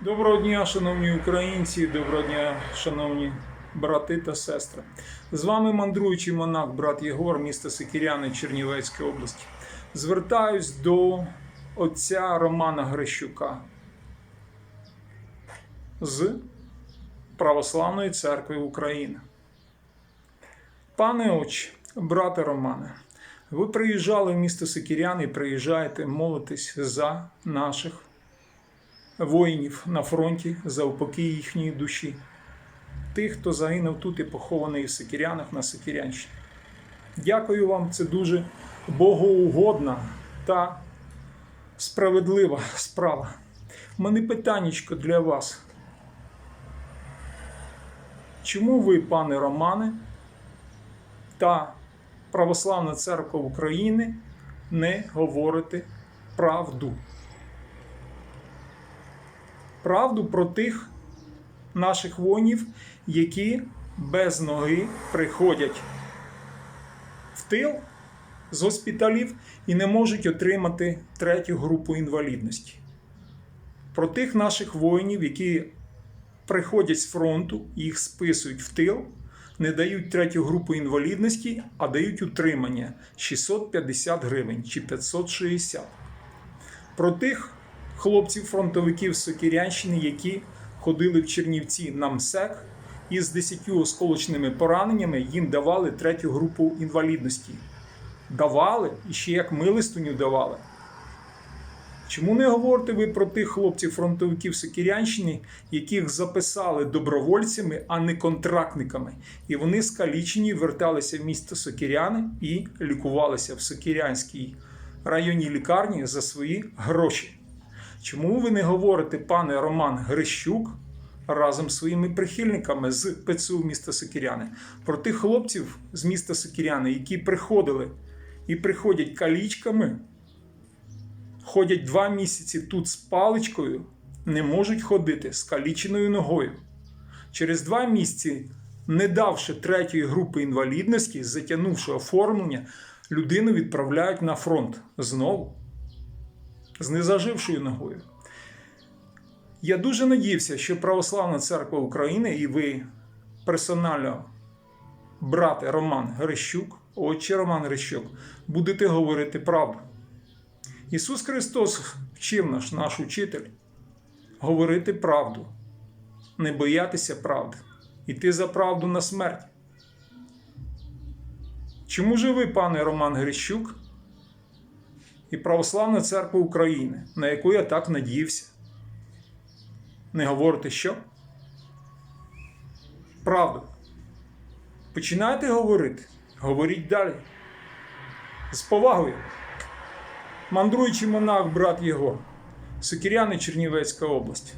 Доброго дня, шановні українці, доброго дня, шановні брати та сестри. З вами мандруючий монах, брат Єгор, місто Сикіряни Чернівецької області. Звертаюсь до отця Романа Грищука з Православної церкви України. Пане отче, брате Романе, ви приїжджали в місто Сикірян і приїжджаєте молитись за наших воїнів на фронті за упокій їхньої душі, тих, хто загинув тут і похований в Сикірянах на Сикірянщині. Дякую вам, це дуже богоугодна та справедлива справа. У мене питаннячко для вас. Чому ви, пане Романе, та Православна Церква України не говорите правду? Правду про тих наших воїнів, які без ноги приходять в тил з госпіталів і не можуть отримати третю групу інвалідності. Про тих наших воїнів, які приходять з фронту, їх списують в тил, не дають третю групу інвалідності, а дають утримання 650 гривень чи 560 про тих хлопців-фронтовиків з Сокірянщини, які ходили в Чернівці на МСЕК і з 10 осколочними пораненнями їм давали третю групу інвалідності. Давали і ще як милостиню давали. Чому не говорите ви про тих хлопців-фронтовиків Сокірянщини, яких записали добровольцями, а не контрактниками? І вони скалічені верталися в місто Сокіряни і лікувалися в Сокірянській районній лікарні за свої гроші. Чому ви не говорите, пане Роман Грищук, разом з своїми прихильниками з ПЦУ міста Сокіряни, про тих хлопців з міста Сокіряни, які приходили і приходять калічками, ходять два місяці тут з паличкою, не можуть ходити з каліченою ногою. Через два місяці, не давши третьої групи інвалідності, затягнувши оформлення, людину відправляють на фронт знову з незажившою ногою. Я дуже надіявся, що Православна Церква України і ви персонально, брате Роман Грищук, отче Роман Грищук, будете говорити правду. Ісус Христос вчив наш, наш учитель, говорити правду, не боятися правди, іти за правду на смерть. Чому же ви, пане Роман Грищук, і Православна Церква України, на яку я так надіявся. Не говорите що? Правду. Починайте говорити. Говоріть далі. З повагою. Мандруючий монах, брат Єгор, Сокіряни Чернівецька область.